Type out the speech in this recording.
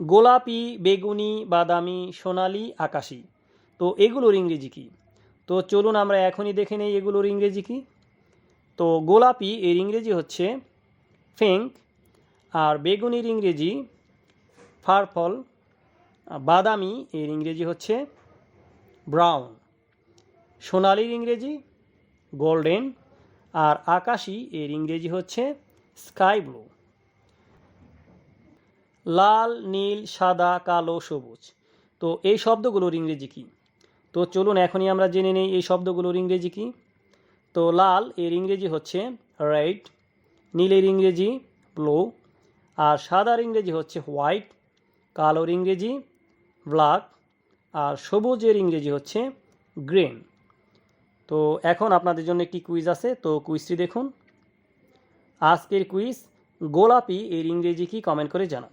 গোলাপি, বেগুনি, বাদামি, সোনালি, আকাশি। তো এগুলোর ইংরেজি কী? তো চলুন আমরা এখনই দেখে নেই এগুলোর ইংরেজি কী? তো গোলাপি এর ইংরেজি হচ্ছে ফিঙ্ক আর বেগুনির ইংরেজি ফারফল। বাদামি এর ইংরেজি হচ্ছে ব্রাউন। সোনালির ইংরেজি গোল্ডেন আর আকাশি এর ইংরেজি হচ্ছে স্কাই ব্লু। লাল, নীল, সাদা, কালো, সবুজ। তো এই শব্দগুলোর ইংরেজি কী? তো চলুন এখনই আমরা জেনে নেই এই শব্দগুলোর ইংরেজি কী। তো লাল এর ইংরেজি হচ্ছে রেড নীলের ইংরেজি ব্লু আর সাদার ইংরেজি হচ্ছে হোয়াইট কালোর ইংরেজি ব্ল্যাক আর সবুজের ইংরেজি হচ্ছে গ্রিন তো এখন আপনাদের জন্য একটি কুইজ আছে, তো কুইজটি দেখুন। আজকের কুইজ গোলাপি এর ইংরেজি কি? কমেন্ট করে জানান।